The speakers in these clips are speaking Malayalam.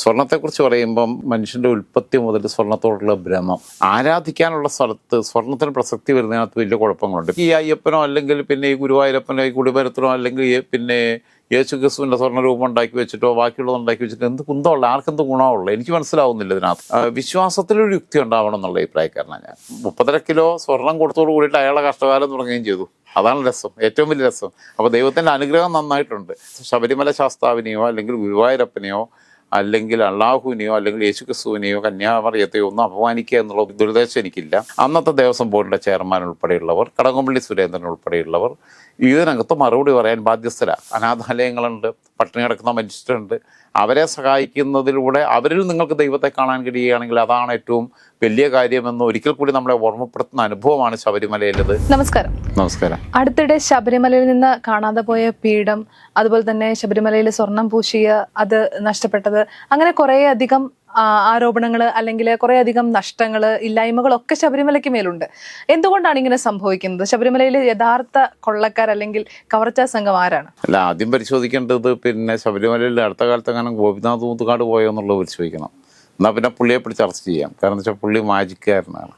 സ്വർണത്തെക്കുറിച്ച് പറയുമ്പം മനുഷ്യന്റെ ഉൽപ്പത്തി മുതൽ സ്വർണത്തോടുള്ള ഭ്രമം. ആരാധിക്കാനുള്ള സ്ഥലത്ത് സ്വർണത്തിന് പ്രസക്തി വരുന്നതിനകത്ത് വലിയ കുഴപ്പങ്ങളുണ്ട്. ഈ അയ്യപ്പനോ അല്ലെങ്കിൽ പിന്നെ ഈ ഗുരുവായൂരപ്പനോ ഈ കുടിമരത്തിനോ അല്ലെങ്കിൽ പിന്നെ യേശു ക്രിസ്തുവിന്റെ സ്വർണ രൂപം ഉണ്ടാക്കി വെച്ചിട്ടോ ബാക്കിയുള്ളത് ഉണ്ടാക്കി വെച്ചിട്ടോ എന്ത് കുന്തമുള്ള ആർക്കെന്ത് ഗുണമുള്ള എനിക്ക് മനസ്സിലാവുന്നില്ല ഇതിനകത്ത്. വിശ്വാസത്തിലൊരു യുക്തി ഉണ്ടാവണം എന്നുള്ള അഭിപ്രായക്കാരനാണ് ഞാൻ. മുപ്പതര കിലോ സ്വർണം കൊടുത്തോട് കൂടിയിട്ട് അയാളെ കഷ്ടകാലം തുടങ്ങുകയും ചെയ്തു. അതാണ് രസം ഏറ്റവും വലിയ രസം. അപ്പോൾ ദൈവത്തിന്റെ അനുഗ്രഹം നന്നായിട്ടുണ്ട്. ശബരിമല ശാസ്താവിനെയോ അല്ലെങ്കിൽ ഗുരുവായൂരപ്പനെയോ അല്ലെങ്കിൽ അള്ളാഹുവിനെയോ അല്ലെങ്കിൽ യേശു ക്രിസ്തുവിനെയോ കന്യാമറിയത്തെയോ ഒന്നും അപമാനിക്കുക എന്നുള്ള ദുരുദ്ദേശം എനിക്കില്ല അന്നത്തെ ദേവസ്വം ബോർഡിന്റെ ചെയർമാൻ ഉൾപ്പെടെയുള്ളവർ കടകംപള്ളി സുരേന്ദ്രൻ ഉൾപ്പെടെയുള്ളവർ ഇതിനകത്ത് മറുപടി പറയാൻ ബാധ്യസ്ഥരാണ് അനാഥാലയങ്ങളുണ്ട് പട്ടിണി കിടക്കുന്ന മനുഷ്യരുണ്ട്. അവരെ സഹായിക്കുന്നതിലൂടെ അവരിൽ നിങ്ങൾക്ക് ദൈവത്തെ കാണാൻ കഴിയുകയാണെങ്കിൽ അതാണ് ഏറ്റവും വലിയ കാര്യമെന്ന് ഒരിക്കൽ കൂടി നമ്മളെ ഓർമ്മപ്പെടുത്തുന്ന അനുഭവമാണ് ശബരിമലയിലത് നമസ്കാരം. നമസ്കാരം. അടുത്തിടെ ശബരിമലയിൽ നിന്ന് കാണാതെ പോയ പീഠം അതുപോലെ തന്നെ ശബരിമലയിൽ സ്വർണം പൂശിയ അത് നഷ്ടപ്പെട്ടത് അങ്ങനെ കുറേ അധികം ആരോപണങ്ങൾ അല്ലെങ്കിൽ കുറേ അധികം നഷ്ടങ്ങൾ ഇല്ലായ്മകളൊക്കെ ശബരിമലയ്ക്ക് മേലുണ്ട്. എന്തുകൊണ്ടാണ് ഇങ്ങനെ സംഭവിക്കുന്നത്? ശബരിമലയിൽ യഥാർത്ഥ കൊള്ളക്കാർ അല്ലെങ്കിൽ കവർച്ചാ സംഘം ആരാണ്? അല്ല ആദ്യം പരിശോധിക്കേണ്ടത് പിന്നെ ശബരിമലയിൽ അടുത്ത കാലത്ത് അങ്ങനെ ഗോപിനാഥ് മുത്തുകാട് പോയോ എന്നുള്ളത് പരിശോധിക്കണം. എന്നാൽ പിന്നെ പുള്ളിയെ പിടിച്ച് ചെയ്യാം. കാരണം എന്താ വെച്ചാൽ പുള്ളി മാജിക്കാരനാണ്.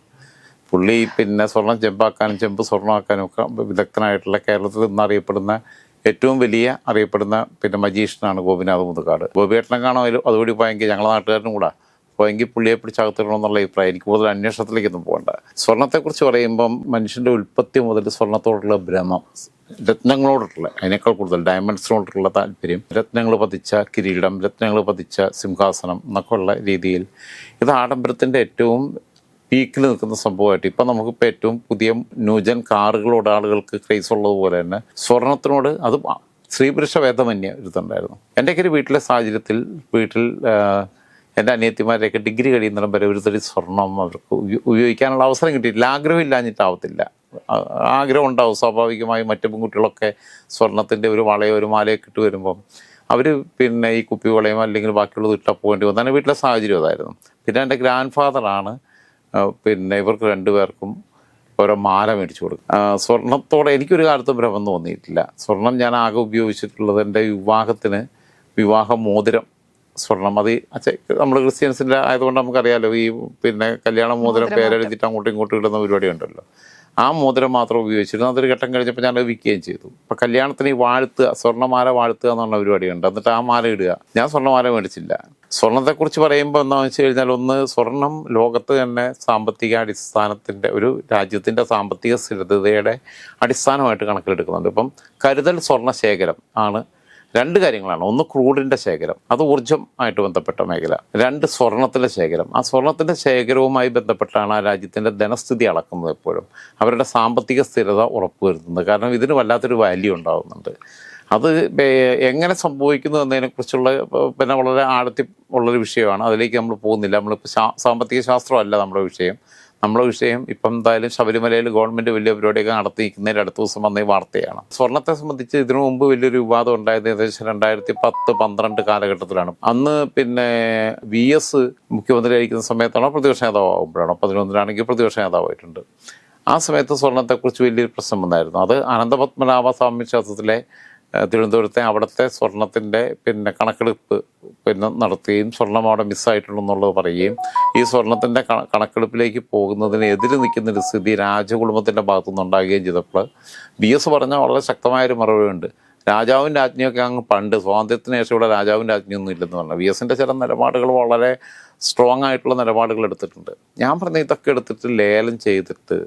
പുള്ളി പിന്നെ സ്വർണം ചെമ്പാക്കാനും ചെമ്പ് സ്വർണമാക്കാനും ഒക്കെ വിദഗ്ധനായിട്ടുള്ള കേരളത്തിൽ നിന്ന് അറിയപ്പെടുന്ന ഏറ്റവും വലിയ അറിയപ്പെടുന്ന പിന്നെ മജീഷ്യനാണ് ഗോപിനാഥ് മുതുകാട്. ഗോപിയേട്ടനെ കാണുമല്ലോ അതുകൂടി പോയെങ്കിൽ ഞങ്ങളെ നാട്ടുകാരനും കൂടെ. പോയെങ്കിൽ പുള്ളിയെ പിടിച്ചകത്തിടണം എന്നുള്ള അഭിപ്രായം എനിക്ക് കൂടുതൽ അന്വേഷണത്തിലേക്കൊന്നും പോകണ്ട. സ്വർണത്തെക്കുറിച്ച് പറയുമ്പം മനുഷ്യന്റെ ഉൽപ്പത്തി മുതൽ സ്വർണത്തോടുള്ള ഭ്രമം രത്നങ്ങളോടുള്ള അതിനേക്കാൾ കൂടുതൽ ഡയമണ്ട്സിനോടുള്ള താല്പര്യം രത്നങ്ങൾ പതിച്ച കിരീടം രത്നങ്ങൾ പതിച്ച സിംഹാസനം എന്നൊക്കെ ഉള്ള രീതിയിൽ ഇത് ആഡംബരത്തിന്റെ ഏറ്റവും പീക്കിൽ നിൽക്കുന്ന സംഭവമായിട്ട്. ഇപ്പം നമുക്കിപ്പോൾ ഏറ്റവും പുതിയ ന്യൂജൻ കാറുകളോട് ആളുകൾക്ക് ക്രൈസ് ഉള്ളതുപോലെ തന്നെ സ്വർണത്തിനോട് അത് സ്ത്രീപുരുഷ ഭേദമന്യ ഇരുത്തുണ്ടായിരുന്നു എന്റെയൊക്കെ ഒരു വീട്ടിലെ സാഹചര്യത്തിൽ വീട്ടിൽ എന്റെ അനിയത്തിമാരെയൊക്കെ ഡിഗ്രി കഴിയുന്നിടം വരെ ഒരു തരി സ്വർണം അവർക്ക് ഉപയോ- ഉപയോഗിക്കാനുള്ള അവസരം കിട്ടിയിട്ടില്ല. ആഗ്രഹം ഇല്ലാഞ്ഞിട്ടാവത്തില്ല ആ- ആഗ്രഹം ഉണ്ടാവും സ്വാഭാവികമായും മറ്റു പെൺകുട്ടികളൊക്കെ സ്വർണത്തിന്റെ ഒരു വളയോ ഒരു മാലയോ ഇട്ട് വരുമ്പം അവർ പിന്നെ ഈ കുപ്പി വളയോ അല്ലെങ്കിൽ ബാക്കിയുള്ളത് ഇട്ടാൽ പോകേണ്ടി വന്നു. തന്നെ വീട്ടിലെ സാഹചര്യം അതായിരുന്നു. പിന്നെ എന്റെ ഗ്രാൻഡ് ഫാദറാണ് പിന്നെ ഇവർക്ക് രണ്ടുപേർക്കും ഓരോ മാല മേടിച്ചു കൊടുക്കും. സ്വർണത്തോടെ എനിക്കൊരു കാലത്തും ഭ്രമം തോന്നിയിട്ടില്ല. സ്വർണം ഞാൻ ആകെ ഉപയോഗിച്ചിട്ടുള്ളത് എന്റെ വിവാഹത്തിന് വിവാഹ മോതിരം സ്വർണം അത് അച്ഛ നമ്മൾ ക്രിസ്ത്യൻസിന്റെ ആയതുകൊണ്ട് നമുക്കറിയാലോ ഈ പിന്നെ കല്യാണ മോതിരം പേരെഴുതിയിട്ട് അങ്ങോട്ടും ഇങ്ങോട്ടും ഇടുന്ന പരിപാടി ഉണ്ടല്ലോ. ആ മോതിരം മാത്രം ഉപയോഗിച്ചിരുന്നു. അതൊരു ഘട്ടം കഴിഞ്ഞപ്പോൾ ഞാനത് വിൽക്കുകയും ചെയ്തു. അപ്പം കല്യാണത്തിന് ഈ വാഴ്ത്തുക സ്വർണമാല വാഴ്ത്തുക പരിപാടി ഉണ്ട് എന്നിട്ട് ആ മാല ഇടുക. ഞാൻ സ്വർണമാല മേടിച്ചില്ല. സ്വർണത്തെക്കുറിച്ച് പറയുമ്പോൾ എന്താണെന്ന് വെച്ച് കഴിഞ്ഞാൽ ഒന്ന് സ്വർണം ലോകത്ത് തന്നെ സാമ്പത്തിക അടിസ്ഥാനത്തിന്റെ ഒരു രാജ്യത്തിന്റെ സാമ്പത്തിക സ്ഥിരതയുടെ അടിസ്ഥാനമായിട്ട് കണക്കിലെടുക്കുന്നുണ്ട്. ഇപ്പം കരുതൽ സ്വർണ ശേഖരം ആണ് രണ്ട് കാര്യങ്ങളാണ്. ഒന്ന് ക്രൂഡിന്റെ ശേഖരം. അത് ഊർജം ആയിട്ട് ബന്ധപ്പെട്ട മേഖല. രണ്ട് സ്വർണത്തിന്റെ ശേഖരം. ആ സ്വർണത്തിന്റെ ശേഖരവുമായി ബന്ധപ്പെട്ടാണ് ആ രാജ്യത്തിന്റെ ധനസ്ഥിതി അളക്കുന്നത് എപ്പോഴും. അവരുടെ സാമ്പത്തിക സ്ഥിരത ഉറപ്പുവരുത്തുന്നത്. കാരണം ഇതിന് വല്ലാത്തൊരു വാല്യൂ ഉണ്ടാകുന്നുണ്ട് അത് എങ്ങനെ സംഭവിക്കുന്നു എന്നതിനെക്കുറിച്ചുള്ള കുറിച്ചുള്ള പിന്നെ വളരെ ആഴത്തിൽ ഉള്ളൊരു വിഷയമാണ്. അതിലേക്ക് നമ്മൾ പോകുന്നില്ല. നമ്മളിപ്പോൾ സാമ്പത്തിക ശാസ്ത്രമല്ല നമ്മുടെ വിഷയം. നമ്മുടെ വിഷയം ഇപ്പം എന്തായാലും ശബരിമലയിൽ ഗവൺമെന്റ് വലിയ പരിപാടിയൊക്കെ നടത്തിയിരിക്കുന്നതിൽ അടുത്ത ദിവസം വന്ന ഈ വാർത്തയാണ്. സ്വർണത്തെ സംബന്ധിച്ച് ഇതിനു മുമ്പ് വലിയൊരു വിവാദം ഉണ്ടായത് ഏകദേശം രണ്ടായിരത്തി പത്ത് പന്ത്രണ്ട് കാലഘട്ടത്തിലാണ്. അന്ന് പിന്നെ വി എസ് മുഖ്യമന്ത്രി ആയിരിക്കുന്ന സമയത്താണോ പ്രതിപക്ഷ നേതാവാകുമ്പോഴാണോ പതിനൊന്നിലാണെങ്കിൽ പ്രതിപക്ഷ നേതാവായിട്ടുണ്ട്. ആ സമയത്ത് സ്വർണത്തെക്കുറിച്ച് വലിയൊരു പ്രശ്നം വന്നായിരുന്നു. അത് അനന്തപത്മനാഭ സ്വാമി ക്ഷേത്രത്തിലെ തിരുവനന്തപുരത്തെ അവിടുത്തെ സ്വർണത്തിന്റെ പിന്നെ കണക്കെടുപ്പ് പിന്നെ നടത്തുകയും സ്വർണം അവിടെ മിസ്സായിട്ടുണ്ടെന്നുള്ളത് പറയുകയും ഈ സ്വർണത്തിന്റെ കണക്കെടുപ്പിലേക്ക് പോകുന്നതിന് എതിര് നിൽക്കുന്നൊരു സ്ഥിതി രാജകുടുംബത്തിന്റെ ഭാഗത്തുനിന്ന് ഉണ്ടാകുകയും ചെയ്തപ്പോൾ ബി എസ് പറഞ്ഞ വളരെ ശക്തമായൊരു മറുപടിയുണ്ട് രാജാവും രാജ്ഞിയൊക്കെ അങ്ങ് പണ്ട് സ്വാതന്ത്ര്യത്തിന് ശേഷം ഇവിടെ രാജാവും രാജ്ഞിയൊന്നും ഇല്ലെന്ന് പറഞ്ഞു. വി എസിന്റെ ചില നിലപാടുകൾ വളരെ സ്ട്രോങ് ആയിട്ടുള്ള നിലപാടുകൾ എടുത്തിട്ടുണ്ട്. ഞാൻ പറഞ്ഞ ഇതൊക്കെ എടുത്തിട്ട് ലേലം ചെയ്തിട്ട്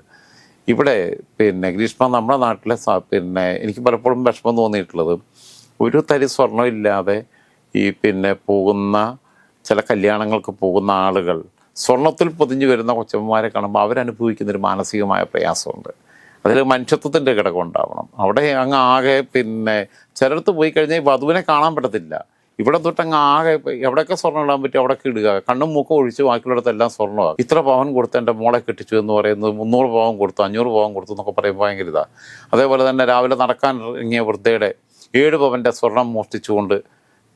ഇവിടെ പിന്നെ ഗ്രീഷ്മ നമ്മുടെ നാട്ടിലെ പിന്നെ എനിക്ക് പലപ്പോഴും വിഷമം തോന്നിയിട്ടുള്ളത്. ഒരു തരി സ്വർണം ഇല്ലാതെ ഈ പിന്നെ പോകുന്ന ചില കല്യാണങ്ങൾക്ക് പോകുന്ന ആളുകൾ സ്വർണത്തിൽ പൊതിഞ്ഞു വരുന്ന കൊച്ചമ്മമാരെ കാണുമ്പോൾ അവരനുഭവിക്കുന്ന ഒരു മാനസികമായ പ്രയാസമുണ്ട്. അതിൽ മനുഷ്യത്വത്തിന്റെ ഘടകം ഉണ്ടാവണം. അവിടെ അങ്ങ് ആകെ പിന്നെ ചിലടത്ത് പോയി കഴിഞ്ഞാൽ വധുവിനെ കാണാൻ പറ്റത്തില്ല. ഇവിടെ തൊട്ട് അങ്ങ് ആകെ എവിടെയൊക്കെ സ്വർണം ഇടാൻ പറ്റും അവിടെയൊക്കെ ഇടുക. കണ്ണും മൂക്കും ഒഴിച്ച് ബാക്കിയുള്ളിടത്തെല്ലാം സ്വർണമാണ് ഇത്ര പവൻ കൊടുത്ത് എന്റെ മോളെ കെട്ടിച്ചു എന്ന് പറയുന്നത് മുന്നൂറ് പവൻ കൊടുത്തു അഞ്ഞൂറ് പവൻ കൊടുത്തു എന്നൊക്കെ പറയുമ്പോൾ ഭയങ്കര ഇതാണ് അതേപോലെ തന്നെ രാവിലെ നടക്കാൻ ഇറങ്ങിയ വൃദ്ധയുടെ ഏഴ് പവന്റെ സ്വർണം മോഷ്ടിച്ചുകൊണ്ട്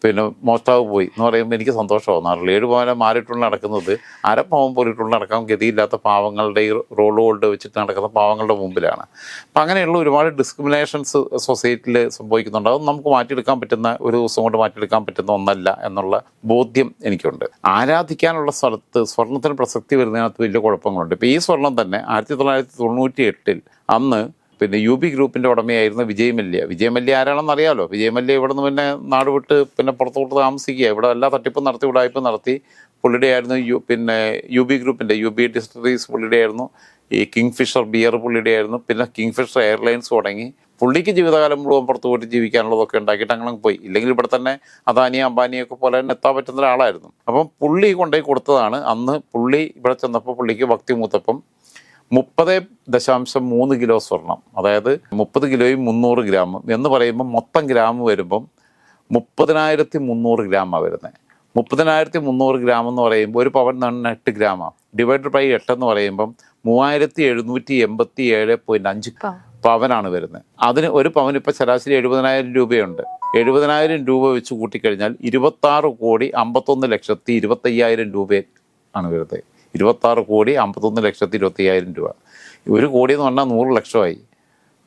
പിന്നെ മോഷ്ടാവ് പോയി എന്ന് പറയുമ്പോൾ എനിക്ക് സന്തോഷമാകുന്നു ഏഴ് പോലെ മാറിയിട്ടുള്ള നടക്കുന്നത് അരപ്പാവം പോലിട്ടുള്ള നടക്കാൻ ഗതിയില്ലാത്ത പാവങ്ങളുടെ ഈ റോൾ ഹോൾഡ് വെച്ചിട്ട് നടക്കുന്ന പാവങ്ങളുടെ മുമ്പിലാണ്. അപ്പം അങ്ങനെയുള്ള ഒരുപാട് ഡിസ്ക്രിമിനേഷൻസ് സൊസൈറ്റിയിൽ സംഭവിക്കുന്നുണ്ട്. അത് നമുക്ക് മാറ്റിയെടുക്കാൻ പറ്റുന്ന ഒരു ദിവസം കൊണ്ട് മാറ്റിയെടുക്കാൻ പറ്റുന്ന ഒന്നല്ല എന്നുള്ള ബോധ്യം എനിക്കുണ്ട്. ആരാധിക്കാനുള്ള സ്ഥലത്ത് സ്വർണത്തിന് പ്രസക്തി വരുന്നതിനകത്ത് വലിയ കുഴപ്പങ്ങളുണ്ട്. ഇപ്പോൾ ഈ സ്വർണം തന്നെ ആയിരത്തി തൊള്ളായിരത്തി തൊണ്ണൂറ്റി എട്ടിൽ അന്ന് പിന്നെ യു പി ഗ്രൂപ്പിന്റെ ഉടമയായിരുന്ന വിജയ് മല്യ വിജയ് മല്യ ആരാണെന്ന് അറിയാമല്ലോ വിജയ് മല്യ ഇവിടെ നിന്ന് പിന്നെ നാട് വിട്ട് പിന്നെ പുറത്തോട്ട് താമസിക്കുക. ഇവിടെ എല്ലാ തട്ടിപ്പും നടത്തി ഉടായ്പും നടത്തി പുള്ളിയുടെ ആയിരുന്നു യു പിന്നെ യു ബി ഗ്രൂപ്പിന്റെ യു ബി ഡിസ്ട്രീസ് പുള്ളിയുടെ ആയിരുന്നു ഈ കിങ് ഫിഷർ ബിയർ പുള്ളിയുടെ ആയിരുന്നു പിന്നെ കിങ് ഫിഷർ എയർലൈൻസ് തുടങ്ങി പുള്ളിക്ക് ജീവിതകാലം മുഴുവൻ പുറത്തു പോയിട്ട് ജീവിക്കാനുള്ളതൊക്കെ ഉണ്ടാക്കിയിട്ട് അങ്ങനെ പോയി. ഇല്ലെങ്കിൽ ഇവിടെ തന്നെ അദാനി അംബാനിയൊക്കെ പോലെ തന്നെ എത്താൻ പറ്റുന്ന ഒരാളായിരുന്നു. അപ്പം പുള്ളി കൊണ്ടുപോയി കൊടുത്തതാണ്. അന്ന് പുള്ളി ഇവിടെ ചെന്നപ്പോൾ പുള്ളിക്ക് ഭക്തി മൂത്തപ്പം മുപ്പത് ദശാംശം മൂന്ന് കിലോ സ്വർണം. അതായത് മുപ്പത് കിലോയും മുന്നൂറ് ഗ്രാം എന്ന് പറയുമ്പോൾ മൊത്തം ഗ്രാം വരുമ്പം മുപ്പതിനായിരത്തി മുന്നൂറ് ഗ്രാമാണ് വരുന്നത് മുപ്പതിനായിരത്തി മുന്നൂറ് ഗ്രാം എന്ന് പറയുമ്പോൾ ഒരു പവൻ തന്നെ എട്ട് ഗ്രാമാണ് ഡിവൈഡഡ് ബൈ എട്ട് എന്ന് പറയുമ്പം മൂവായിരത്തി എഴുന്നൂറ്റി എൺപത്തി ഏഴ് പോയിന്റ് അഞ്ച് പവനാണ് വരുന്നത് അതിന് ഒരു പവൻ ഇപ്പം ശരാശരി എഴുപതിനായിരം രൂപയുണ്ട്. എഴുപതിനായിരം രൂപ വെച്ച് കൂട്ടിക്കഴിഞ്ഞാൽ ഇരുപത്താറ് കോടി അമ്പത്തൊന്ന് ലക്ഷത്തി ഇരുപത്തയ്യായിരം രൂപ ആണ് വരുന്നത് ഇരുപത്താറ് കോടി അമ്പത്തൊന്ന് ലക്ഷത്തി ഇരുപത്തി അയ്യായിരം രൂപ. ഒരു കോടി എന്ന് പറഞ്ഞാൽ നൂറ് ലക്ഷമായി.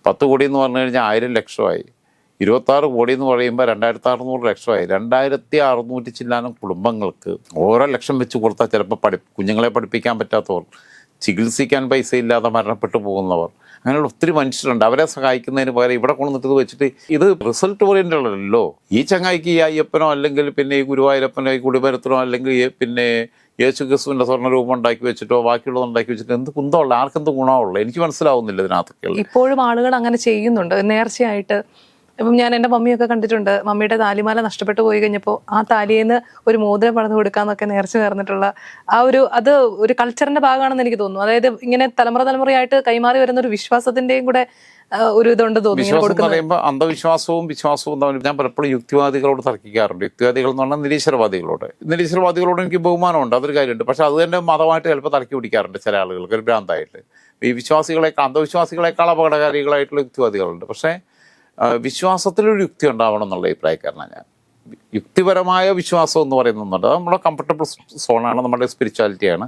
പത്ത് കോടി എന്ന് പറഞ്ഞു കഴിഞ്ഞാൽ ആയിരം ലക്ഷമായി. ഇരുപത്താറ് കോടി എന്ന് പറയുമ്പോൾ രണ്ടായിരത്തി അറുന്നൂറ് ലക്ഷമായി. രണ്ടായിരത്തി അറുന്നൂറ്റി ചില്ലാനം കുടുംബങ്ങൾക്ക് ഓരോ ലക്ഷം വെച്ച് കൊടുത്താൽ ചിലപ്പോൾ പഠി കുഞ്ഞുങ്ങളെ പഠിപ്പിക്കാൻ പറ്റാത്തവർ ചികിത്സിക്കാൻ പൈസ ഇല്ലാതെ മരണപ്പെട്ടു പോകുന്നവർ അങ്ങനെയുള്ള ഒത്തിരി മനുഷ്യരുണ്ട്. അവരെ സഹായിക്കുന്നതിന് പകരം ഇവിടെ കൊണ്ടുവന്നിട്ട് വെച്ചിട്ട് ഇത് റിസൾട്ട് ഓറിയന്റഡ് അല്ലല്ലോ ഈ ചങ്ങായിക്ക് ഈ അയ്യപ്പനോ അല്ലെങ്കിൽ പിന്നെ ഈ ഗുരുവായൂരപ്പനോ ഈ കുടിമരത്തിനോ അല്ലെങ്കിൽ പിന്നെ യേശു ക്രിസ്തുവിന്റെ സ്വർണരൂപം ഉണ്ടാക്കി വെച്ചിട്ടോ ബാക്കിയുള്ളത് ഉണ്ടാക്കി വെച്ചിട്ടോ എന്ത് കുന്തമുള്ള ആർക്കെന്ത് ഗുണമുള്ളൂ? എനിക്ക് മനസ്സിലാവുന്നില്ല ഇതിനകത്തൊക്കെ ഇപ്പോഴും ആളുകൾ അങ്ങനെ ചെയ്യുന്നുണ്ട്. നേർച്ചയായിട്ട് ഇപ്പം ഞാൻ എന്റെ മമ്മിയൊക്കെ കണ്ടിട്ടുണ്ട്. മമ്മിയുടെ താലിമാല നഷ്ടപ്പെട്ടു പോയി കഴിഞ്ഞപ്പോൾ ആ താലിയിൽ നിന്ന് ഒരു മോതിരം പണിത് കൊടുക്കാന്നൊക്കെ നേർച്ച നേർന്നിട്ടുള്ള ആ ഒരു അത് ഒരു കൾച്ചറിന്റെ ഭാഗമാണെന്ന് എനിക്ക് തോന്നുന്നു. അതായത് ഇങ്ങനെ തലമുറ തലമുറയായിട്ട് കൈമാറി വരുന്ന ഒരു വിശ്വാസത്തിന്റെയും കൂടെ ഒരു ഇതുണ്ട് തോന്നുന്നു അന്ധവിശ്വാസവും വിശ്വാസവും തമ്മിൽ ഞാൻ പലപ്പോഴും യുക്തിവാദികളോട് തർക്കിക്കാറുണ്ട്. യുക്തിവാദികൾ എന്ന് പറഞ്ഞാൽ നിരീശ്വരവാദികളോട്. നിരീശ്വരവാദികളോട് എനിക്ക് ബഹുമാനമുണ്ട് അതൊരു കാര്യമുണ്ട്. പക്ഷെ അത് തന്നെ മതമായിട്ട് ചിലപ്പോൾ തർക്കി പിടിക്കാറുണ്ട് ചില ആളുകൾക്ക് ഒരു ഭ്രാന്തായിട്ട്. ഈ വിശ്വാസികളെക്കാൾ അന്ധവിശ്വാസികളെക്കാൾ അപകടകാരികളായിട്ടുള്ള യുക്തിവാദികളുണ്ട്. പക്ഷേ വിശ്വാസത്തിലൊരു യുക്തി ഉണ്ടാവണം എന്നുള്ള അഭിപ്രായക്കാരനാണ് ഞാൻ. യുക്തിപരമായ വിശ്വാസം എന്ന് പറയുന്നുണ്ട് അത് നമ്മുടെ കംഫർട്ടബിൾ സോണാണ് നമ്മുടെ സ്പിരിച്വാലിറ്റിയാണ്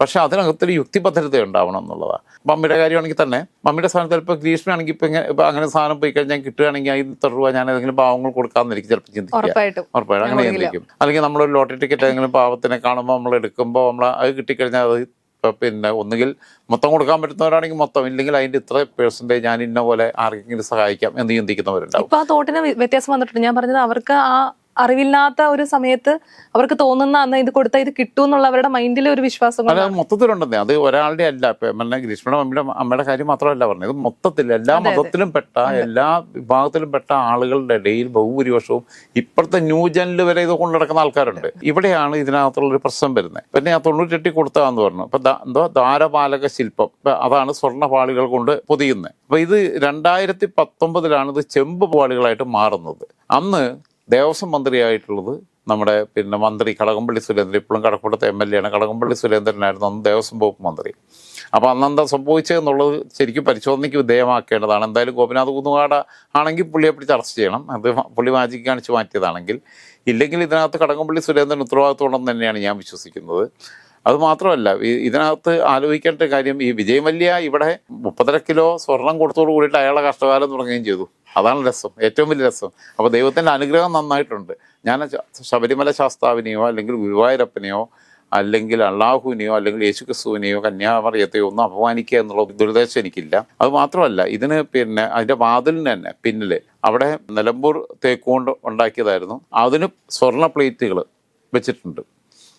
പക്ഷെ അതിനകത്തൊരു യുക്തിബദ്ധത ഉണ്ടാവണം എന്നുള്ളതാണ്. മമ്മിയുടെ കാര്യമാണെങ്കിൽ തന്നെ മമ്മിയുടെ സ്ഥാനത്ത് ചിലപ്പോൾ ഗ്രീഷ്മയാണെങ്കിൽ ഇപ്പം ഇങ്ങനെ ഇപ്പം അങ്ങനെ സാധനം പോയി കഴിഞ്ഞാൽ കിട്ടുകയാണെങ്കിൽ അതിന് ഇത്ര രൂപ ഞാൻ ഏതെങ്കിലും പാവങ്ങൾ കൊടുക്കാമെന്നിരിക്കും ചിലപ്പോൾ ചിന്തിക്കും ഉറപ്പായിട്ടും. അങ്ങനെ. ചിന്തിക്കും. അല്ലെങ്കിൽ നമ്മളൊരു ലോട്ടറി ടിക്കറ്റ് ഏതെങ്കിലും പാവത്തിനെ കാണുമ്പോൾ നമ്മൾ എടുക്കുമ്പോൾ നമ്മൾ അത് കിട്ടിക്കഴിഞ്ഞാൽ അത് പിന്നെ ഒന്നുകിൽ മൊത്തം കൊടുക്കാൻ പറ്റുന്നവരാണെങ്കിൽ മൊത്തം ഇല്ലെങ്കിൽ അതിന്റെ ഇത്ര പേഴ്സന്റേജ് ഞാൻ ഇന്ന പോലെ ആർക്കെങ്കിലും സഹായിക്കാം എന്ന് ചിന്തിക്കുന്നവരുണ്ടാവും. ഇപ്പൊ ആ തോട്ടിന് വ്യ- വ്യത്യാസം വന്നിട്ടുണ്ട്. ഞാൻ പറഞ്ഞത് അവർക്ക് ആ അറിവില്ലാത്ത ഒരു സമയത്ത് അവർക്ക് തോന്നുന്ന അന്ന് ഇത് കൊടുത്താൽ ഇത് കിട്ടും എന്നുള്ള അവരുടെ മൈൻഡിൽ ഒരു വിശ്വാസം അത് മൊത്തത്തിലുണ്ടെന്നേ. അത് ഒരാളുടെ അല്ല. ഇപ്പൊ എന്നെ ഗ്രീഷ്മയുടെ മമ്മിയുടെ അമ്മയുടെ കാര്യം മാത്രമല്ല പറഞ്ഞത്. ഇത് മൊത്തത്തിൽ എല്ലാ. മതത്തിലും പെട്ട എല്ലാ വിഭാഗത്തിലും പെട്ട ആളുകളുടെ ഇടയിൽ ബഹുഭൂരിപക്ഷവും ഇപ്പോഴത്തെ ന്യൂ ജനിൽ വരെ ഇത് കൊണ്ടു നടക്കുന്ന ആൾക്കാരുണ്ട്. ഇവിടെയാണ് ഇതിനകത്തുള്ള ഒരു പ്രശ്നം വരുന്നത്. പിന്നെ ആ തൊണ്ണൂറ്റെട്ടി കൊടുത്തതാന്ന് പറഞ്ഞു. അപ്പൊ എന്തോ ദ്വാരപാലക ശില്പം. അതാണ് സ്വർണപാളികൾ കൊണ്ട് പൊതിയുന്നത്. അപ്പൊ ഇത് രണ്ടായിരത്തി പത്തൊമ്പതിലാണ് ഇത് ചെമ്പ് പാളികളായിട്ട് മാറുന്നത്. അന്ന് ദേവസ്വം മന്ത്രിയായിട്ടുള്ളത് നമ്മുടെ പിന്നെ മന്ത്രി കടകംപള്ളി സുരേന്ദ്രൻ ഇപ്പോഴും കടപ്പുറത്തെ എം എൽ എ ആണ്. കടകംപള്ളി സുരേന്ദ്രനായിരുന്നു അന്ന് ദേവസ്വം വകുപ്പ് മന്ത്രി. അപ്പോൾ അന്ന് എന്താ സംഭവിച്ചതെന്നുള്ളത് ശരിക്കും പരിശോധനയ്ക്ക് വിധേയമാക്കേണ്ടതാണ്. എന്തായാലും ഗോപിനാഥ് കുന്നുകാട ആണെങ്കിൽ പുള്ളിയെ പിടിച്ച് അറസ്റ്റ് ചെയ്യണം. അത് പുള്ളി മാജിക്ക് കാണിച്ച് മാറ്റിയതാണെങ്കിൽ ഇല്ലെങ്കിൽ ഇതിനകത്ത് കടകംപള്ളി സുരേന്ദ്രൻ ഉത്തരവാദിത്വമുണ്ടെന്ന് തന്നെയാണ് ഞാൻ വിശ്വസിക്കുന്നത്. അത് മാത്രമല്ല ഇതിനകത്ത് ആലോചിക്കേണ്ട കാര്യം ഈ വിജയ് മല്യ ഇവിടെ മുപ്പതര കിലോ സ്വർണം കൊടുത്തോടു കൂടിയിട്ട് അയാളെ കഷ്ടകാലം തുടങ്ങുകയും ചെയ്തു. അതാണ് രസം ഏറ്റവും വലിയ രസം. അപ്പോൾ ദൈവത്തിന്റെ അനുഗ്രഹം നന്നായിട്ടുണ്ട്. ഞാൻ ശബരിമല ശാസ്താവിനെയോ അല്ലെങ്കിൽ ഗുരുവായൂരപ്പനെയോ അല്ലെങ്കിൽ അള്ളാഹുവിനെയോ അല്ലെങ്കിൽ യേശുക്രിസ്തുവിനെയോ കന്യാമറിയത്തെയോ ഒന്നും അപമാനിക്കുക എന്നുള്ള ദുരുദ്ദേശം എനിക്കില്ല. അത് മാത്രമല്ല ഇതിന് പിന്നെ അതിന്റെ വാതിലിന് തന്നെ പിന്നിൽ അവിടെ നിലമ്പൂർ തേക്കുകൊണ്ട് ഉണ്ടാക്കിയതായിരുന്നു. അതിന് സ്വർണ പ്ലേറ്റുകൾ വെച്ചിട്ടുണ്ട്.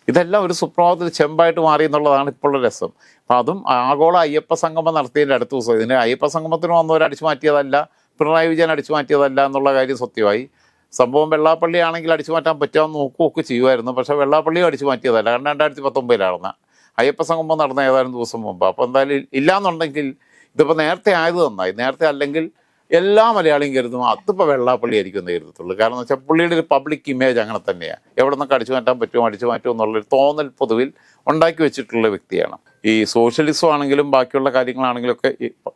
ഇതെല്ലാം ഒരു സുപ്രഭാതത്തിൽ ചെമ്പായിട്ട് മാറി എന്നുള്ളതാണ് ഇപ്പോഴുള്ള രസം. അപ്പം അതും ആഗോള അയ്യപ്പ സംഗമം നടത്തിയതിന്റെ അടുത്ത ദിവസം. ഇതിന് അയ്യപ്പ സംഗമത്തിന് വന്നവർ അടിച്ചു മാറ്റിയതല്ല. പിണറായി വിജയൻ അടിച്ചു മാറ്റിയതല്ല എന്നുള്ള കാര്യം സത്യമായി. സംഭവം വെള്ളാപ്പള്ളി ആണെങ്കിൽ അടിച്ചു മാറ്റാൻ പറ്റാമെന്ന് നോക്കുകയൊക്കെ ചെയ്യുമായിരുന്നു. പക്ഷേ വെള്ളാപ്പള്ളിയും അടിച്ചു മാറ്റിയതല്ല. കാരണം രണ്ടായിരത്തി പത്തൊമ്പതിലാണെന്ന്. അയ്യപ്പ സംഗമം നടന്ന ഏതാനും ദിവസം മുമ്പ്. അപ്പോൾ എന്തായാലും ഇല്ലാന്നുണ്ടെങ്കിൽ ഇതിപ്പോൾ നേരത്തെ ആയത് നന്നായി. നേരത്തെ അല്ലെങ്കിൽ എല്ലാ മലയാളിയും കരുതും അതിപ്പോൾ വെള്ളാപ്പള്ളി ആയിരിക്കും എന്ന് കരുതത്തുള്ളൂ. കാരണം വെച്ചാൽ പുള്ളിയുടെ ഒരു പബ്ലിക് ഇമേജ് അങ്ങനെ തന്നെയാണ് എവിടെ നിന്നൊക്കെ അടിച്ചു മാറ്റാൻ പറ്റുമോ അടിച്ചു മാറ്റുമോ എന്നുള്ളൊരു തോന്നൽ പൊതുവിൽ ഉണ്ടാക്കി വെച്ചിട്ടുള്ള വ്യക്തിയാണ്. ഈ സോഷ്യലിസം ആണെങ്കിലും ബാക്കിയുള്ള കാര്യങ്ങളാണെങ്കിലും ഒക്കെ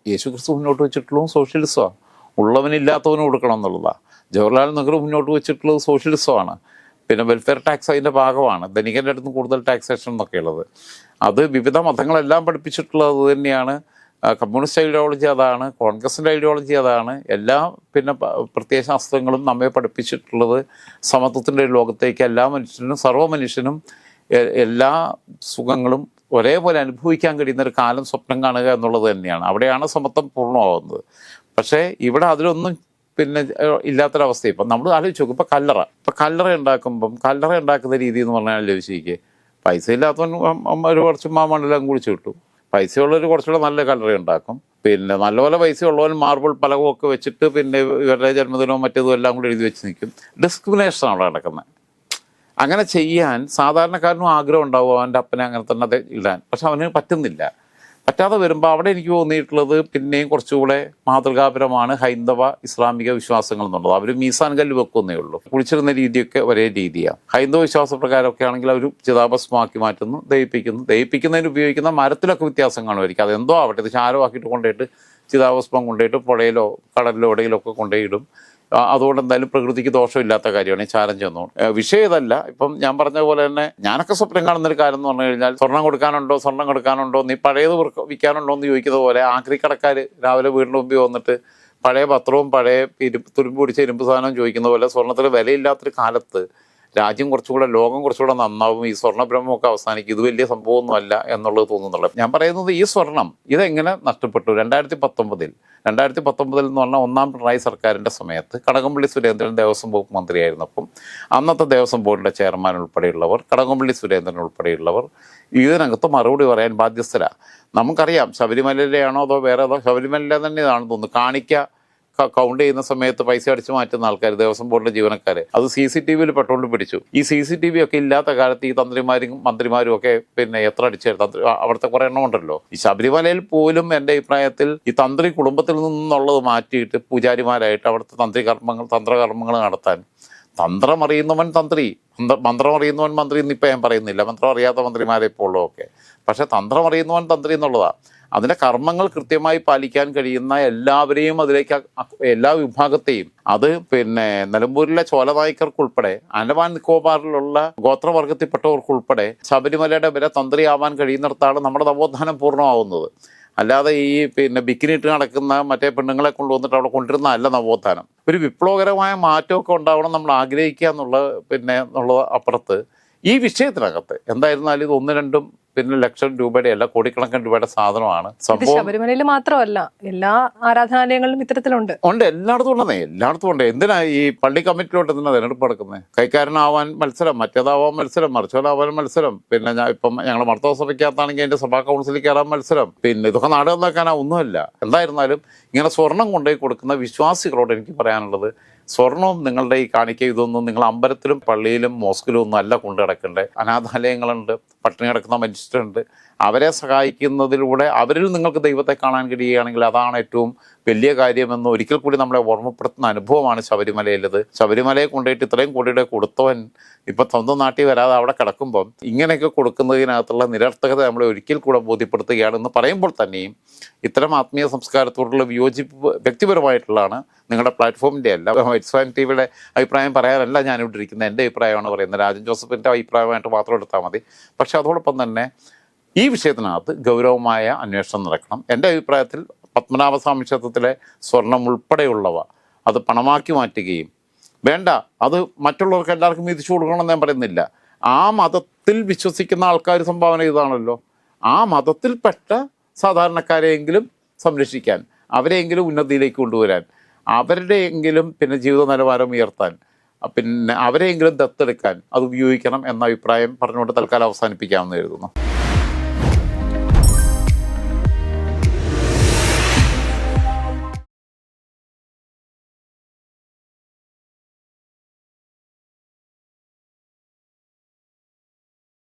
യേശു ക്രിസ്തു മുന്നോട്ട് വെച്ചിട്ടുള്ളതും സോഷ്യലിസമാണ് ഉള്ളവനില്ലാത്തവന് കൊടുക്കണം എന്നുള്ളതാണ് ജവഹർലാൽ നെഹ്റു മുന്നോട്ട് വെച്ചിട്ടുള്ളത് സോഷ്യലിസമാണ് പിന്നെ വെൽഫെയർ ടാക്സ് അതിന്റെ ഭാഗമാണ്. ധനികന്റെ അടുത്ത് കൂടുതൽ ടാക്സേഷൻ എന്നൊക്കെ ഉള്ളത്. അത് വിവിധ മതങ്ങളെല്ലാം പഠിപ്പിച്ചിട്ടുള്ളത് തന്നെയാണ്. കമ്മ്യൂണിസ്റ്റ് ഐഡിയോളജി അതാണ് കോൺഗ്രസിന്റെ ഐഡിയോളജി അതാണ്. എല്ലാ പിന്നെ പ്രത്യയശാസ്ത്രങ്ങളും നമ്മെ പഠിപ്പിച്ചിട്ടുള്ളത് സമത്വത്തിന്റെ ലോകത്തേക്ക് എല്ലാ മനുഷ്യനും സർവ മനുഷ്യനും എല്ലാ സുഖങ്ങളും ഒരേപോലെ അനുഭവിക്കാൻ കഴിയുന്ന ഒരു കാലം സ്വപ്നം കാണുക എന്നുള്ളത് തന്നെയാണ്. അവിടെയാണ് സമത്വം പൂർണമാവുന്നത്. പക്ഷേ ഇവിടെ അതിലൊന്നും പിന്നെ ഇല്ലാത്തൊരവസ്ഥ ഇപ്പം നമ്മൾ ആലോചിച്ച് നോക്കും ഇപ്പം കല്ലറ. ഇപ്പം കല്ലറ ഉണ്ടാക്കുമ്പം കല്ലറ ഉണ്ടാക്കുന്ന രീതി എന്ന് പറഞ്ഞാൽ ലഭിച്ചിരിക്കെ പൈസ ഇല്ലാത്തവൻ ഒരു കുറച്ച് മാമണ്ണെല്ലാം കുടിച്ചു കിട്ടും പൈസയുള്ളവർ കുറച്ചുകൂടെ നല്ല കല്ലറ ഉണ്ടാക്കും. പിന്നെ നല്ലപോലെ പൈസ ഉള്ളവൻ മാർബിൾ പലകമൊക്കെ വെച്ചിട്ട് പിന്നെ ഇവരുടെ ജന്മദിനവും മറ്റേതും എല്ലാം കൂടി എഴുതി വെച്ച് നിൽക്കും. ഡിസ്ക്രിമിനേഷൻ അവിടെ നടക്കുന്നത്. അങ്ങനെ ചെയ്യാൻ സാധാരണക്കാരനും ആഗ്രഹം ഉണ്ടാവും. അവന്റെ അപ്പനെ അങ്ങനെ തന്നെ അത് ഇടാൻ. പക്ഷെ അവന് പറ്റുന്നില്ല. പറ്റാതെ വരുമ്പോൾ അവിടെ എനിക്ക് തോന്നിയിട്ടുള്ളത് പിന്നെയും കുറച്ചുകൂടെ മാതൃകാപരമാണ് ഹൈന്ദവ ഇസ്ലാമിക വിശ്വാസങ്ങൾ എന്നുള്ളത്. അവർ മീസാൻ കല്ല് വെക്കുന്നേ ഉള്ളൂ. കുളിച്ചിരുന്ന രീതിയൊക്കെ ഒരേ രീതിയാണ് ഹൈന്ദവ വിശ്വാസ പ്രകാരമൊക്കെ ആണെങ്കിൽ അവർ ചിതാഭസ്മാക്കി മാറ്റുന്നു ദഹിപ്പിക്കുന്നു. ദഹിപ്പിക്കുന്നതിന് ഉപയോഗിക്കുന്ന മരത്തിലൊക്കെ വ്യത്യാസം കാണുമായിരിക്കും. അതെന്തോ ആവട്ടെ ഇത് ചാരമാക്കിയിട്ട് കൊണ്ടുപോയിട്ട് ചിതാഭസ്മം കൊണ്ടുപോയിട്ട് പുഴയിലോ കടലിലോ എവിടെയിലൊക്കെ കൊണ്ടുപോയിടും അതുകൊണ്ട് എന്തായാലും പ്രകൃതിക്ക് ദോഷമില്ലാത്ത കാര്യമാണ്. ഈ ചാലഞ്ച് എന്നുകൊണ്ട് വിഷയം ഇതല്ല ഇപ്പം ഞാൻ പറഞ്ഞ പോലെ തന്നെ ഞാനൊക്കെ സ്വപ്നം കാണുന്ന ഒരു കാര്യം എന്ന് പറഞ്ഞു കഴിഞ്ഞാൽ സ്വർണം കൊടുക്കാനുണ്ടോ സ്വർണം കൊടുക്കാനുണ്ടോ നീ പഴയത് വിൽക്ക- വിൽക്കാനുണ്ടോ എന്ന് ചോദിക്കുന്ന പോലെ ആക്രിക്കടക്കാർ രാവിലെ വീടിന് മുമ്പിൽ വന്നിട്ട് പഴയ പത്രവും പഴയ ഇരുമ്പ് തുരുമ്പ് പിടിച്ച ഇരുമ്പ് സാധനവും ചോദിക്കുന്ന പോലെ സ്വർണത്തിൽ വിലയില്ലാത്തൊരു കാലത്ത് രാജ്യം കുറച്ചുകൂടെ ലോകം കുറച്ചുകൂടെ നന്നാവും ഈ സ്വർണബ്രഹ്മമൊക്കെ അവസാനിക്കും. ഇത് വലിയ സംഭവമൊന്നുമല്ല എന്നുള്ളത് തോന്നുന്നുള്ളത് ഞാൻ പറയുന്നത് ഈ സ്വർണം ഇതെങ്ങനെ നഷ്ടപ്പെട്ടു? രണ്ടായിരത്തി പത്തൊമ്പതിൽ രണ്ടായിരത്തി പത്തൊമ്പതിൽ എന്ന് പറഞ്ഞാൽ ഒന്നാം പിണറായി സർക്കാരിന്റെ സമയത്ത് കടകംപള്ളി സുരേന്ദ്രൻ ദേവസ്വം വകുപ്പ് മന്ത്രിയായിരുന്നപ്പം അന്നത്തെ ദേവസ്വം ബോർഡിന്റെ ചെയർമാൻ ഉൾപ്പെടെയുള്ളവർ കടകംപള്ളി സുരേന്ദ്രൻ ഉൾപ്പെടെയുള്ളവർ ഇതിനകത്ത് മറുപടി പറയാൻ ബാധ്യസ്ഥരാണ് നമുക്കറിയാം ശബരിമലയിലെയാണോ അതോ വേറെ ഏതോ ശബരിമല തന്നെയാണെന്ന് തോന്നുന്നു. കാണിക്ക കൗണ്ട് ചെയ്യുന്ന സമയത്ത് പൈസ അടിച്ചു മാറ്റുന്ന ആൾക്കാർ ദേവസ്വം ബോർഡിലെ ജീവനക്കാർ അത് സി സി ടി വിയിൽ പെട്ടുകൊണ്ട് പിടിച്ചു. ഈ സി സി ടി വി ഒക്കെ ഇല്ലാത്ത കാലത്ത് ഈ തന്ത്രിമാരും മന്ത്രിമാരും ഒക്കെ പിന്നെ എത്ര അടിച്ചു തന്ത്രി അവിടുത്തെ കുറെ എണ്ണം ഉണ്ടല്ലോ. ഈ ശബരിമലയിൽ പോലും എന്റെ അഭിപ്രായത്തിൽ ഈ തന്ത്രി കുടുംബത്തിൽ നിന്നുള്ളത് മാറ്റിയിട്ട് പൂജാരിമാരായിട്ട് അവിടുത്തെ തന്ത്രി കർമ്മങ്ങൾ തന്ത്രകർമ്മങ്ങൾ നടത്താൻ. തന്ത്രം അറിയുന്നവൻ തന്ത്രി. മന്ത്ര- അറിയുന്നവൻ മന്ത്രി എന്നിപ്പോൾ ഞാൻ പറയുന്നില്ല. മന്ത്രം അറിയാത്ത മന്ത്രിമാരെ ഇപ്പോൾ ഉള്ളതൊക്കെ പക്ഷെ തന്ത്രം അറിയുന്നവൻ തന്ത്രി എന്നുള്ളതാണ് അതിന്റെ കർമ്മങ്ങൾ കൃത്യമായി പാലിക്കാൻ കഴിയുന്ന എല്ലാവരെയും അതിലേക്ക് എല്ലാ വിഭാഗത്തെയും. അത് പിന്നെ നിലമ്പൂരിലെ ചോലനായ്ക്കർക്കുൾപ്പെടെ ആൻഡമാൻ നിക്കോബാറിലുള്ള ഗോത്രവർഗത്തിൽപ്പെട്ടവർക്കുൾപ്പെടെ ശബരിമലയുടെ വരെ തന്ത്രിയാവാൻ കഴിയുന്നിടത്താണ് നമ്മുടെ നവോത്ഥാനം പൂർണമാവുന്നത്. അല്ലാതെ ഈ പിന്നെ ബിക്കിനിട്ട് നടക്കുന്ന മറ്റേ പെണ്ണുങ്ങളെ കൊണ്ടുവന്നിട്ട് അവിടെ കൊണ്ടിരുന്ന അല്ല നവോത്ഥാനം. ഒരു വിപ്ലവകരമായ മാറ്റമൊക്കെ ഉണ്ടാവണം നമ്മൾ ആഗ്രഹിക്കുക എന്നുള്ള പിന്നെ എന്നുള്ളത് അപ്പുറത്ത്. ഈ വിഷയത്തിനകത്ത് എന്തായിരുന്നാലും ഇത് ഒന്ന് രണ്ടും പിന്നെ ലക്ഷം രൂപയുടെ അല്ല കോടിക്കണക്കിന് രൂപയുടെ സാധനമാണ്. സംഭവം ശബരിമലയിൽ മാത്രമല്ല എല്ലാ ആരാധനാലയങ്ങളിലും ഇത്തരത്തിലുണ്ട് ഉണ്ട്. എല്ലായിടത്തും ഉണ്ടെന്നേ എല്ലായിടത്തും ഉണ്ട്. എന്തിനാ ഈ പള്ളി കമ്മിറ്റിയിലോട്ട് എന്തിനാ തിരഞ്ഞെടുപ്പ് നടക്കുന്നത്? കൈക്കാരനാവാൻ മത്സരം മറ്റേതാവാൻ മത്സരം മറിച്ചോലാവാൻ മത്സരം. പിന്നെ ഞാൻ ഇപ്പം ഞങ്ങൾ മർത്തവ സഭയ്ക്കകത്താണെങ്കിൽ എന്റെ സഭാ കൗൺസിലിൽ കയറാൻ മത്സരം. പിന്നെ ഇതൊക്കെ നാടകം നോക്കാനാ ഒന്നുമല്ല. എന്തായിരുന്നാലും ഇങ്ങനെ സ്വർണം കൊണ്ടുപോയി കൊടുക്കുന്ന വിശ്വാസികളോട് എനിക്ക് പറയാനുള്ളത് സ്വർണവും നിങ്ങളുടെ ഈ കാണിക്ക ഇതൊന്നും നിങ്ങൾ അമ്പലത്തിലും പള്ളിയിലും മോസ്കിലും ഒന്നും അല്ല കൊണ്ടു കിടക്കണ്ടേ അനാഥാലയങ്ങളുണ്ട് പട്ടിണി കിടക്കുന്ന മനുഷ്യരുണ്ട് അവരെ സഹായിക്കുന്നതിലൂടെ അവരിൽ നിങ്ങൾക്ക് ദൈവത്തെ കാണാൻ കഴിയുകയാണെങ്കിൽ അതാണ് ഏറ്റവും വലിയ കാര്യമെന്ന് ഒരിക്കൽ കൂടി നമ്മളെ ഓർമ്മപ്പെടുത്തുന്ന അനുഭവമാണ് ശബരിമലയിലത്. ശബരിമലയെ കൊണ്ടുപോയിട്ട് ഇത്രയും കോടിയുടെ കൊടുത്തവൻ ഇപ്പം സ്വന്തം നാട്ടിൽ വരാതെ അവിടെ കിടക്കുമ്പം ഇങ്ങനെയൊക്കെ കൊടുക്കുന്നതിനകത്തുള്ള നിരർത്ഥകത നമ്മളെ ഒരിക്കൽ കൂടെ ബോധ്യപ്പെടുത്തുകയാണെന്ന് പറയുമ്പോൾ തന്നെയും ഇത്തരം ആത്മീയ സംസ്കാരത്തോടുള്ള വിയോജിപ്പ് വ്യക്തിപരമായിട്ടുള്ളതാണ് നിങ്ങളുടെ പ്ലാറ്റ്ഫോമിന്റെ അല്ല. വൈറ്റ്സ് ആൻഡ് ടി വിയുടെ അഭിപ്രായം പറയാനല്ല ഞാനിവിടെ ഇരിക്കുന്നത്. എന്റെ അഭിപ്രായമാണ് പറയുന്നത്. രാജൻ ജോസഫിന്റെ അഭിപ്രായമായിട്ട് മാത്രം എടുത്താൽ മതി. പക്ഷെ അതോടൊപ്പം തന്നെ ഈ വിഷയത്തിനകത്ത് ഗൗരവമായ അന്വേഷണം നടക്കണം. എന്റെ അഭിപ്രായത്തിൽ പത്മനാഭസ്വാമി ക്ഷേത്രത്തിലെ സ്വർണം ഉൾപ്പെടെയുള്ളവ അത് പണമാക്കി മാറ്റുകയും വേണ്ട അത് മറ്റുള്ളവർക്ക് എല്ലാവർക്കും വീതിച്ചു കൊടുക്കണമെന്ന് ഞാൻ പറയുന്നില്ല. ആ മതത്തിൽ വിശ്വസിക്കുന്ന ആൾക്കാർ സംഭാവന ചെയ്താണല്ലോ ആ മതത്തിൽപ്പെട്ട സാധാരണക്കാരെയെങ്കിലും സംരക്ഷിക്കാൻ അവരെയെങ്കിലും ഉന്നതിയിലേക്ക് കൊണ്ടുവരാൻ അവരുടെയെങ്കിലും പിന്നെ ജീവിത നിലവാരം ഉയർത്താൻ പിന്നെ അവരെയെങ്കിലും ദത്തെടുക്കാൻ അത് ഉപയോഗിക്കണം എന്ന അഭിപ്രായം പറഞ്ഞുകൊണ്ട് തൽക്കാലം അവസാനിപ്പിക്കാമെന്ന് കരുതുന്നു.